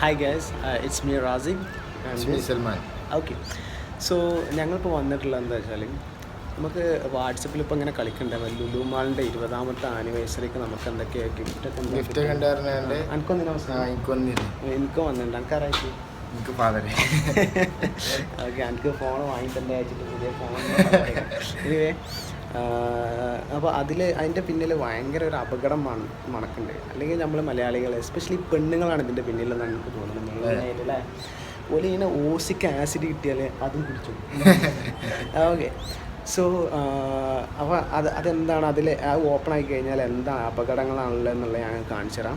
Hi guys it's me Rasiq Salman okay so ഞങ്ങളിപ്പോൾ വന്നിട്ടുള്ളത് എന്താ വെച്ചാൽ നമുക്ക് വാട്സപ്പിൽ ഇപ്പോൾ ഇങ്ങനെ കളിക്കണ്ടായിരുന്നു ലുലു മാളിന്റെ ഇരുപതാമത്തെ ആനിവേഴ്സറിക്ക് നമുക്ക് എന്തൊക്കെയാ ഗിഫ്റ്റ് ഗിഫ്റ്റ് കണ്ടായിരുന്നെ എനിക്ക് വന്നിട്ടുണ്ട്. എനിക്കറിയാം എനിക്ക് ഫാദറെ ഓക്കെ എനിക്ക് ഫോൺ വാങ്ങിത്തന്നെ അയച്ചിട്ട് പുതിയ ഫോൺ അപ്പോൾ അതിൽ അതിന്റെ പിന്നിൽ ഭയങ്കര ഒരു അപകടം മണ മണക്കുണ്ട്. അല്ലെങ്കിൽ നമ്മൾ മലയാളികൾ എസ്പെഷ്യലി പെണ്ണുങ്ങളാണ് ഇതിന്റെ പിന്നിലെന്നാണ് എനിക്ക് തോന്നുന്നത്. ഓല അല്ലേ ഓൽ ഇങ്ങനെ ഓസിക്ക് ആസിഡ് കിട്ടിയാൽ അതും കുടിച്ചു? ഓക്കെ സോ അപ്പോൾ അത് അതെന്താണ് അതിൽ ആ ഓപ്പൺ ആയി കഴിഞ്ഞാൽ എന്താ അപകടങ്ങളാണല്ലോ എന്നുള്ളത് ഞാൻ കാണിച്ചു തരാം.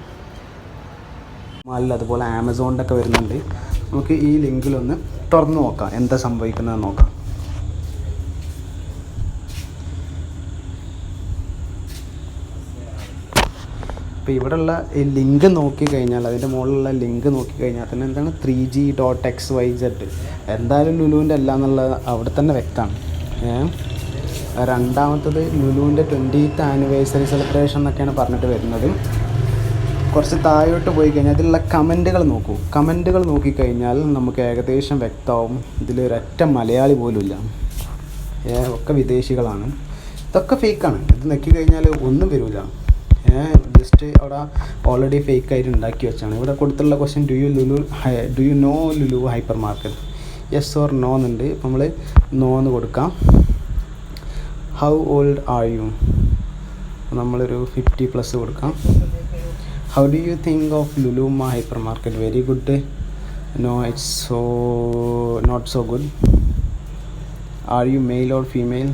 മാലിൽ അതുപോലെ ആമസോണിന്റെ ഒക്കെ വരുന്നുണ്ട്. നമുക്ക് ഈ ലിങ്കിലൊന്ന് തുറന്നു നോക്കാം. എന്താ സംഭവിക്കുന്നത് നോക്കാം. ഇപ്പോൾ ഇവിടെയുള്ള ഈ ലിങ്ക് നോക്കി കഴിഞ്ഞാൽ അതിന്റെ മുകളിലുള്ള ലിങ്ക് നോക്കി കഴിഞ്ഞാൽ തന്നെ എന്താണ് three G dot X Y Z എന്തായാലും ലുലുവിന്റെ അല്ല എന്നുള്ളത് അവിടെ തന്നെ വ്യക്തമാണ്. രണ്ടാമത്തത് ലുലുവിന്റെ ട്വന്റീത്ത് ആനിവേഴ്സറി സെലിബ്രേഷൻ എന്നൊക്കെയാണ് പറഞ്ഞിട്ട് വരുന്നത്. കുറച്ച് താഴോട്ട് പോയി കഴിഞ്ഞാൽ അതിലുള്ള കമന്റുകൾ നോക്കൂ. കമന്റുകൾ നോക്കിക്കഴിഞ്ഞാൽ നമുക്ക് ഏകദേശം വ്യക്തമാവും. ഇതിൽ ഒരൊറ്റ മലയാളി പോലുമില്ല ഒക്കെ വിദേശികളാണ്. ഇതൊക്കെ ഫേക്കാണ് ഇത് നെക്കി കഴിഞ്ഞാൽ ഒന്നും വരില്ല ജസ്റ്റ് അവിടെ ഓൾറെഡി ഫേക്ക് ആയിട്ട് ഉണ്ടാക്കി വെച്ചാണ്. ഇവിടെ കൊടുത്തുള്ള question do you Lulu do you know Lulu hypermarket yes or no എന്നുണ്ട്. നമ്മൾ നോ എന്ന് കൊടുക്കാം. ഹൗ ഓൾഡ് ആർ യു നമ്മളൊരു ഫിഫ്റ്റി പ്ലസ് കൊടുക്കാം. How do you think of ലുലുമ hypermarket very good no it's so not so good are you male or female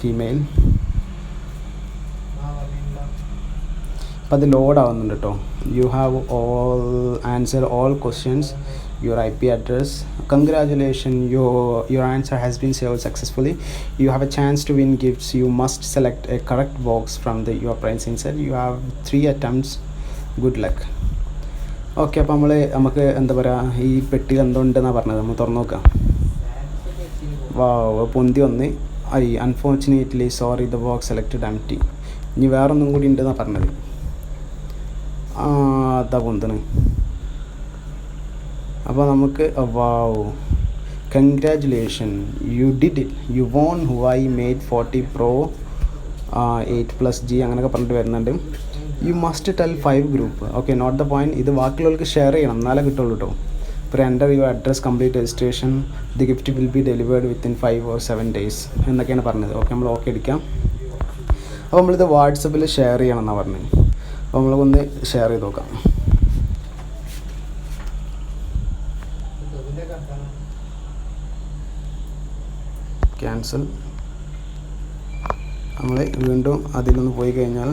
female അപ്പം അത് load ആവുന്നുണ്ട് കേട്ടോ you have all answer all questions I P address congratulation yo your answer has been save successfully you have a chance to win gifts you must select a correct box from the your prize insert you have three attempts good luck okay അപ്പോൾ നമ്മൾ നമുക്ക് എന്താ പറയുക ഈ പെട്ടി എന്തുണ്ടെന്നാണ് പറഞ്ഞത്. നമ്മൾ തുറന്നു നോക്കാം. വാ പൊന്തി വന്ന്. I unfortunately sorry the box selected empty ഇനി വേറൊന്നും കൂടി ഉണ്ടെന്നാണ് പറഞ്ഞത്. അതാ അപ്പോൾ നമുക്ക് wow congratulation you did it you won Huawei mate forty pro eight plus G അങ്ങനെയൊക്കെ പറഞ്ഞിട്ട് വരുന്നുണ്ട്. You must tell five group okay note the point ഇത് ബാക്കിയുള്ളവർക്ക് ഷെയർ ചെയ്യണം. എന്നാലേ കിട്ടുള്ളൂ കേട്ടോ ഇപ്പോൾ എന്റെ your address complete registration the gift will be delivered within five or seven days എന്നൊക്കെയാണ് പറഞ്ഞത്. ഓക്കെ നമ്മൾ ഓക്കെ അടിക്കാം അപ്പോൾ നമ്മളിത് വാട്സപ്പിൽ ഷെയർ ചെയ്യണം എന്നാണ് പറഞ്ഞത് അപ്പോൾ നമ്മളൊന്ന് ഷെയർ ചെയ്ത് നോക്കാം. ക്യാൻസൽ നമ്മൾ വീണ്ടും അതിലൊന്ന് പോയി കഴിഞ്ഞാൽ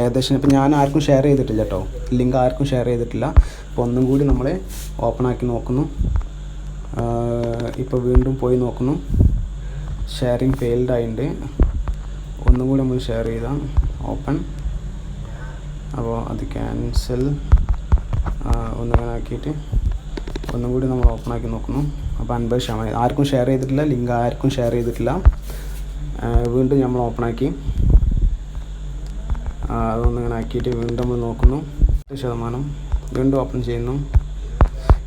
ഏകദേശം ഇപ്പം ഞാൻ ആർക്കും ഷെയർ ചെയ്തിട്ടില്ല കേട്ടോ. ലിങ്ക് ആർക്കും ഷെയർ ചെയ്തിട്ടില്ല. അപ്പോൾ ഒന്നും കൂടി നമ്മൾ ഓപ്പൺ ആക്കി നോക്കുന്നു. ഇപ്പോൾ വീണ്ടും പോയി നോക്കുന്നു. ഷെയറിങ് ഫെയിൽഡ് ആയിട്ടുണ്ട് ഒന്നും കൂടി നമ്മൾ ഷെയർ ചെയ്താൽ ഓപ്പൺ അത് ക്യാൻസൽ ഒന്നിങ്ങനെ ആക്കിയിട്ട് ഒന്നും കൂടി നമ്മൾ ഓപ്പൺ ആക്കി നോക്കുന്നു. അപ്പോൾ അൻപത് ശതമാനം. ആർക്കും ഷെയർ ചെയ്തിട്ടില്ല ലിങ്ക് ആർക്കും ഷെയർ ചെയ്തിട്ടില്ല. വീണ്ടും നമ്മൾ ഓപ്പൺ ആക്കി. അതൊന്നിങ്ങനെ ആക്കിയിട്ട് വീണ്ടും നമ്മൾ നോക്കുന്നു. പത്ത് ശതമാനം. വീണ്ടും ഓപ്പൺ ചെയ്യുന്നു.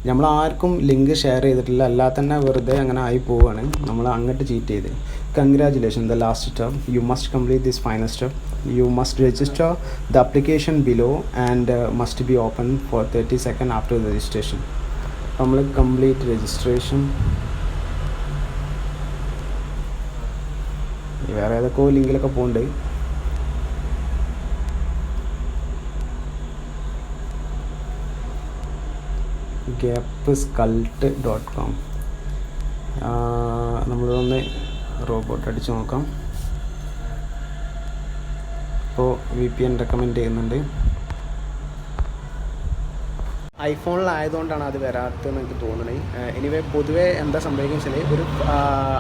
നമ്മൾ ആർക്കും ലിങ്ക് ഷെയർ ചെയ്തിട്ടില്ല. അല്ലാതെ തന്നെ വെറുതെ അങ്ങനെ ആയി പോവുകയാണ് നമ്മൾ അങ്ങോട്ട് ചീറ്റ് ചെയ്ത്. Congratulation the last step you must complete this final step you must register the application below and must be open for thirty second after registration നമ്മൾ കംപ്ലീറ്റ് രജിസ്ട്രേഷൻ വേറെ ഏതൊക്കെയോ ലിങ്കിലൊക്കെ പോകുന്നുണ്ട് ഗ്യാപ്പ് സ്കൾട്ട് ഡോട്ട് കോം നമ്മളൊന്ന് robot അടിച്ച് നോക്കാം. ഇപ്പോൾ V P N recommend ചെയ്യുന്നുണ്ട്. ഐഫോണിലായതുകൊണ്ടാണ് അത് വരാത്തതെന്ന് എനിക്ക് തോന്നുന്നത്. എനിവേ പൊതുവെ എന്താ സംഭവിക്കുന്നത് വെച്ചാൽ ഒരു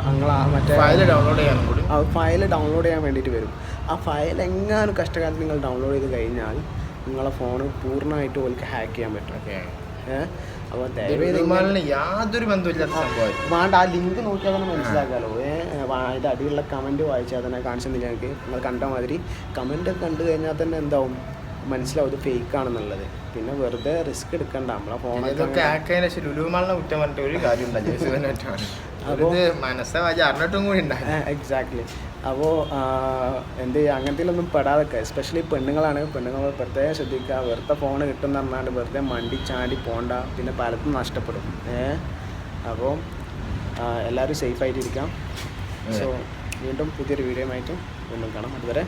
അങ്ങൾ മറ്റേ ഫയൽ ഡൗൺലോഡ് ചെയ്യാൻ കൂടി. ആ ഫയൽ ഡൗൺലോഡ് ചെയ്യാൻ വേണ്ടിയിട്ട് വരും. ആ ഫയൽ എങ്ങാനും കഷ്ടകാലത്ത് നിങ്ങൾ ഡൗൺലോഡ് ചെയ്ത് കഴിഞ്ഞാൽ നിങ്ങളെ ഫോൺ പൂർണമായിട്ട് ഓൽക്ക് ഹാക്ക് ചെയ്യാൻ പറ്റും. ഏഹ് അപ്പോൾ ദയവേത് യാതൊരു ബന്ധമില്ലാത്ത സംഭവമായിരുന്നു വേണ്ട ആ ലിങ്ക് നോക്കിയാൽ തന്നെ മനസ്സിലാക്കാമല്ലോ ഏഹ് അതിന്റെ അടിയിലുള്ള കമന്റ് വായിച്ചാൽ തന്നെ കാണിച്ചെന്നില്ല എനിക്ക് നിങ്ങൾ കണ്ട മാതിരി കമന്റ് കണ്ടു കഴിഞ്ഞാൽ തന്നെ എന്താവും? മനസ്സിലാവും ഇത് ഫേക്ക് ആണെന്നുള്ളത്. പിന്നെ വെറുതെ റിസ്ക് എടുക്കണ്ട. നമ്മളെ ഫോൺ ഫോണൊക്കെ ലുലുമാളിനെ കുറ്റം പറഞ്ഞിട്ട് ഒരു കാര്യം ഉണ്ടല്ലോ ജേസുവിനെ കുറ്റമാണ് അപ്പോ- ഇത് മനസ്സെ കൂടി എക്സാക്ട്ലി അപ്പോൾ എന്ത് ചെയ്യുക അങ്ങനത്തേലൊന്നും പെടാതൊക്കെ. എസ്പെഷ്യലി പെണ്ണുങ്ങളാണ്. പെണ്ണുങ്ങൾ പ്രത്യേകം ശ്രദ്ധിക്കുക. വെറുതെ ഫോൺ കിട്ടുന്ന പറഞ്ഞാൽ വെറുതെ മണ്ടി ചാടി പോണ്ട. പിന്നെ പലതും നഷ്ടപ്പെടും. ഏഹ് അപ്പോൾ എല്ലാവരും സേഫായിട്ടിരിക്കാം സോ വീണ്ടും പുതിയൊരു വീഡിയോയുമായിട്ട് വീണ്ടും കാണാം. അതുവരെ